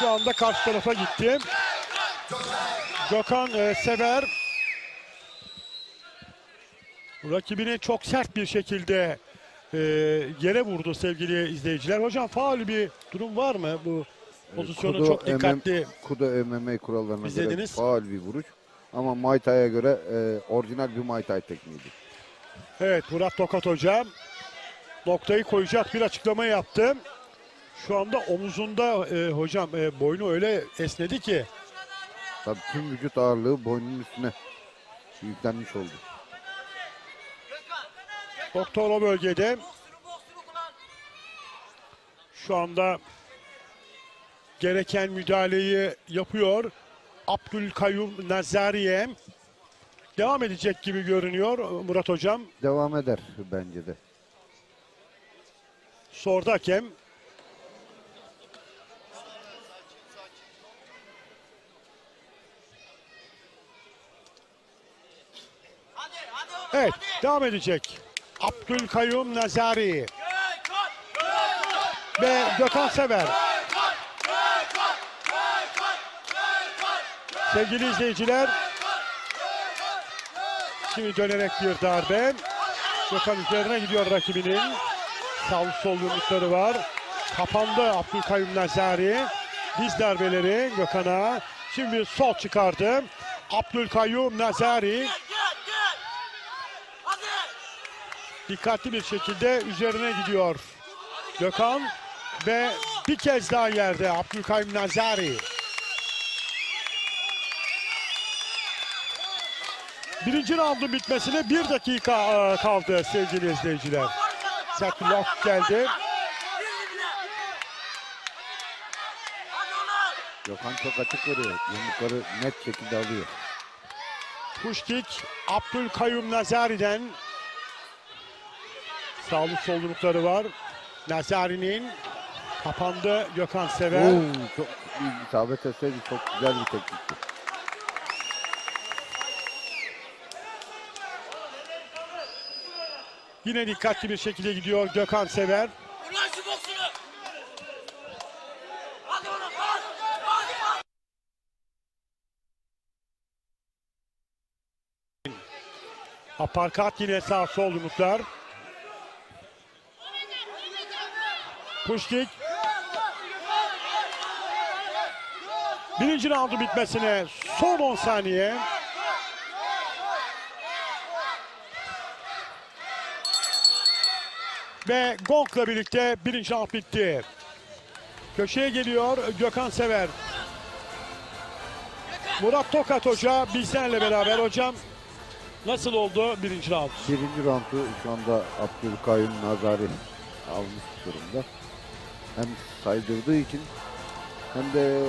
şu anda karşı tarafa gitti. Gökhan e, Sever rakibini çok sert bir şekilde e, yere vurdu sevgili izleyiciler. Hocam faul bir durum var mı bu pozisyonu Kudo çok MM dikkatli Kudo MMA kurallarına İzlediniz. göre faal bir vuruş. Ama Muay Thai'ye göre e, orijinal bir Muay Thai tekniğiydi. Evet Murat Tokat hocam noktayı koyacak bir açıklama yaptı. Şu anda omuzunda e, hocam e, boynu öyle esnedi ki Tabii tüm vücut ağırlığı boynunun üstüne yüklenmiş oldu. doktor o bölgede şu anda gereken müdahaleyi yapıyor. Abdülkayyum Nazariye devam edecek gibi görünüyor Murat hocam. Devam eder bence de. Sordu hakem. Evet devam edecek. Abdülkayyum Nazari ve Gökhan Sever. Sevgili izleyiciler şimdi dönerek bir darbe. Gökhan üzerine gidiyor rakibinin. Sağ sol yumrukları var. Kapandı Abdülkayyum Nazari. Diz darbeleri Gökhan'a. Şimdi sol çıkardı. Abdülkayyum Nazari dikkatli bir şekilde üzerine gidiyor. Gökhan ve bir kez daha yerde Abdülkayyum Nazari. Birinci roundun bitmesine bir dakika e, kaldı sevgili izleyiciler. Lock geldi. Gökhan çok açık veriyor. Yumrukları net şekilde alıyor. Kick Abdülkayyum Nazari'den. Sağlı sollulukları var. Nazari'nin kapandı Gökhan Sever. Oo, çok iyi isabet etseydi çok güzel bir teknikti. Yine dikkatli bir şekilde gidiyor Gökhan Sever. Aparkat yine sağ sol yumruklar. Push kick. Birinci roundu bitmesine son 10 saniye. Ve gongla birlikte birinci round bitti. Köşeye geliyor Gökhan Sever. Murat Tokat Hoca bizlerle beraber hocam. Nasıl oldu birinci round? Birinci roundu şu anda Abdülkayyum Nazari almış durumda. Hem saydırdığı için hem de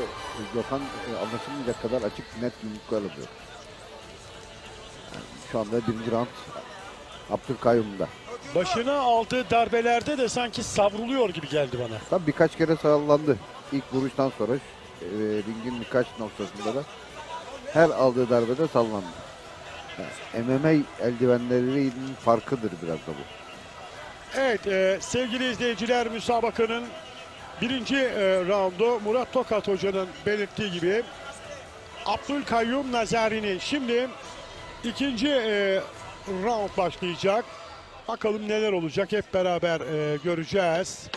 Gökhan e, anlaşılmayacak kadar açık net yumruklar alıyor. Yani şu anda birinci round Abdülkayyum'da. Başına aldığı darbelerde de sanki savruluyor gibi geldi bana. Tabii birkaç kere sallandı. İlk vuruştan sonra e, ringin birkaç noktasında da her aldığı darbede sallandı. Yani MMA eldivenlerinin farkıdır biraz da bu. Evet e, sevgili izleyiciler müsabakanın birinci e, roundu Murat Tokat Hoca'nın belirttiği gibi Abdülkayyum Nazari'nin şimdi ikinci e, round başlayacak. Bakalım neler olacak hep beraber e, göreceğiz.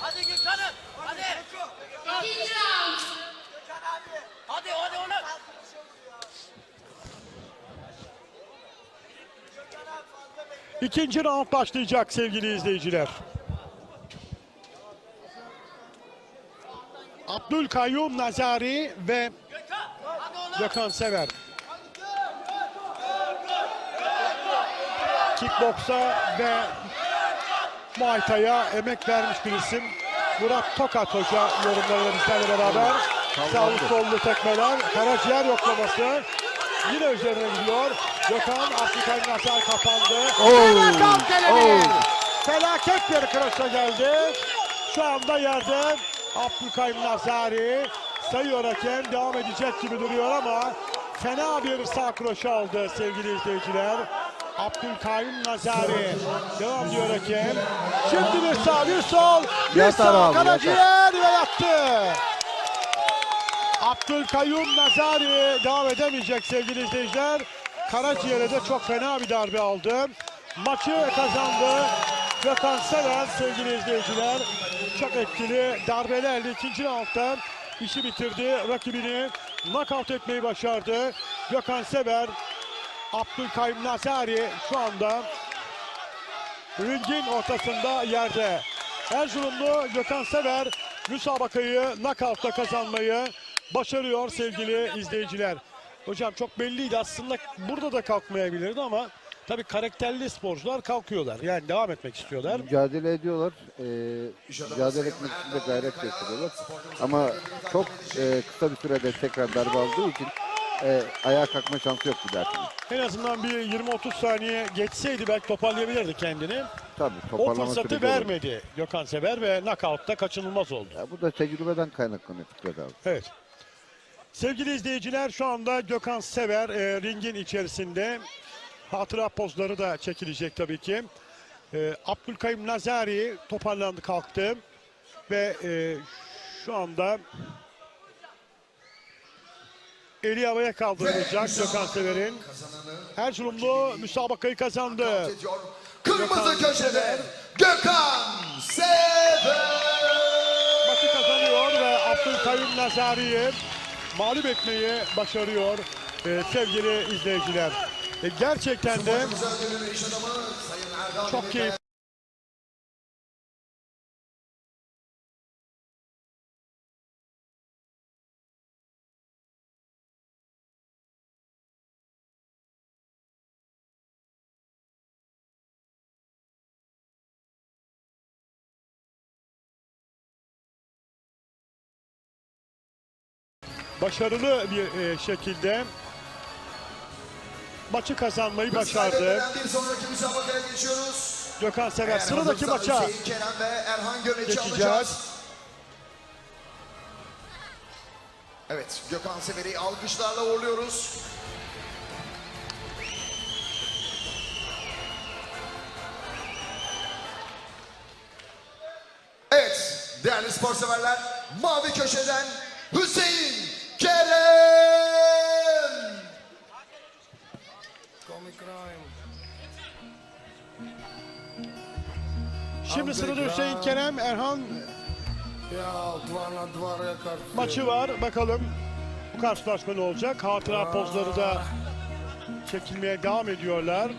Hadi Gökhan'ım! Hadi! İkinci round. Hadi hadi oğlum! İkinci round başlayacak sevgili izleyiciler. Abdülkayyum Nazari ve Gökhan Sever. Kickboksa ve Muay Thai'ya emek vermiş bir isim. Murat Tokat Hoca yorumlarıyla bizlerle beraber. Sağlı sollu tekmeler, karaciğer yoklaması. Yine üzerine gidiyor. Gökhan Abdülkayyum Nazar kapandı. Televi. Felaket bir kroşa geldi. Şu anda yerde Abdülkayyum Nazari sayıyor hakem. Devam edecek gibi duruyor ama fena bir sağ kroşe aldı sevgili izleyiciler. Abdülkarim Nazari. Devam diyor hakem. Şimdi bir sağ bir sol. Bir Yatar sağ abi, karaciğer ve yattı. Abdülkayyum Nazari devam edemeyecek sevgili izleyiciler. Karaciğer'e de çok fena bir darbe aldı. Maçı kazandı. Gökhan Sever sevgili izleyiciler. Çok etkili darbelerle ikinci roundda işi bitirdi. Rakibini knockout etmeyi başardı. Gökhan Sever, Abdülkayyum Nazari şu anda ringin ortasında yerde. Erzurumlu Gökhan Sever müsabakayı knockout'ta kazanmayı başarıyor sevgili izleyiciler. Hocam çok belliydi aslında burada da kalkmayabilirdi ama tabii karakterli sporcular kalkıyorlar. Yani devam etmek istiyorlar. Mücadele ediyorlar. Ee, mücadele etmek için de gayret gösteriyorlar. Ama çok e, kısa bir sürede tekrar darbe aldığı için e, ayağa kalkma şansı yok bir dahakine. En azından bir 20-30 saniye geçseydi belki toparlayabilirdi kendini. Tabii O toparlama fırsatı süreci olur. vermedi Gökhan Sever ve knockout'ta kaçınılmaz oldu. Ya bu da tecrübeden kaynaklanıyor Fikret abi. Evet. Sevgili izleyiciler şu anda Gökhan Sever e, ringin içerisinde. Hatıra pozları da çekilecek tabii ki. E, Abdülkayyum Nazari toparlandı kalktı. Ve e, şu anda eli havaya kaldırılacak Gökhan Sever'in. Erzurumlu müsabakayı kazandı. Kırmızı köşede Gökhan Sever. Maçı kazanıyor ve Abdülkayyum Nazari'yi mağlup etmeyi başarıyor e, sevgili izleyiciler. E, gerçekten de çok keyifli. Başarılı bir e, şekilde maçı kazanmayı başardı. Bir sonraki müsabakaya geçiyoruz. Gökhan Sever sıradaki maça Hüseyin Kerem ve Erhan Gömek'i geçeceğiz. alacağız. Evet, Gökhan Sever'i alkışlarla uğurluyoruz. Evet, değerli spor severler, mavi köşeden Hüseyin Şimdi sırada Hüseyin Kerem Erhan maçı var. Bakalım bu karşılaşma ne olacak? Hatıra pozları da çekilmeye devam ediyorlar.